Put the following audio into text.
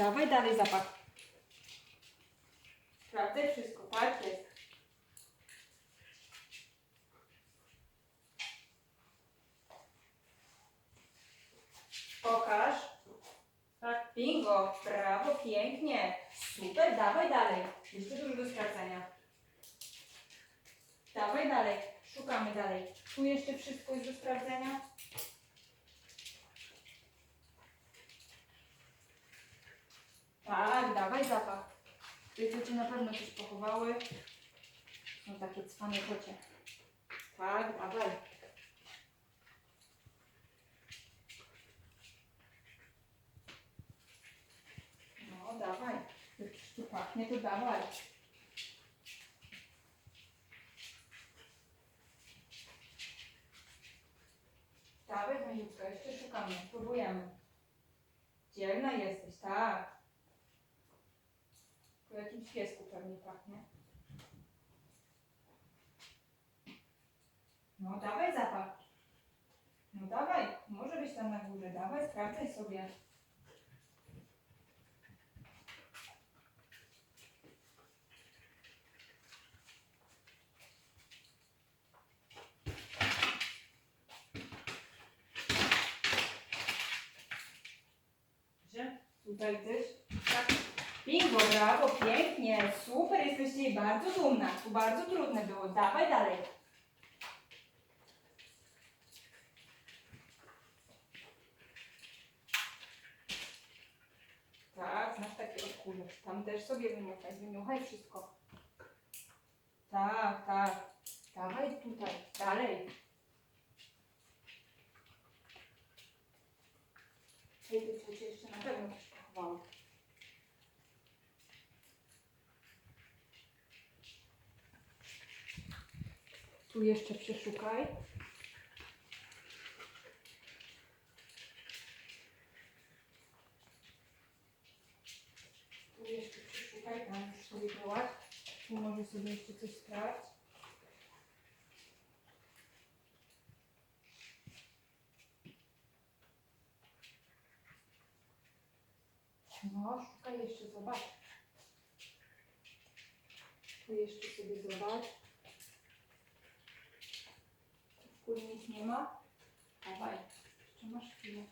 Dawaj dalej zapach. Sprawdzaj wszystko, tak jest. Pokaż. Tak, bingo, brawo, pięknie. Super, dawaj dalej. Jeszcze dużo do sprawdzenia. Dawaj dalej, szukamy dalej. Tu jeszcze wszystko jest do sprawdzenia. Tak, dawaj zapach. Te dzieci na pewno coś pochowały. Są takie cwane kocie. Tak, dawaj. No, dawaj. Jak tu pachnie, to dawaj. Dawaj, Maniutka, jeszcze szukamy, próbujemy. Dzielna jesteś, tak. Po jakimś piesku pewnie pachnie. No dawaj zapach. No dawaj, może być tam na górze, dawaj, sprawdzaj sobie. Gdzie? Tutaj gdzieś? Bingo, brawo, pięknie, super, jesteś jej bardzo dumna. Tu bardzo trudne było, dawaj dalej. Tak, znasz takie odkurzacz. Tam też sobie wymuchaj, wymuchaj wszystko. Tak, tak. Dawaj tutaj, dalej. Tej ciocie jeszcze na pewno coś pochowało. Tu jeszcze przeszukaj. Tu jeszcze przeszukaj, tam już sobie byłaś. Tu może sobie jeszcze coś sprawdź. No, szukaj jeszcze, zobacz. Tu jeszcze sobie zobacz. Nie ma. Dawaj, jeszcze masz chwilę.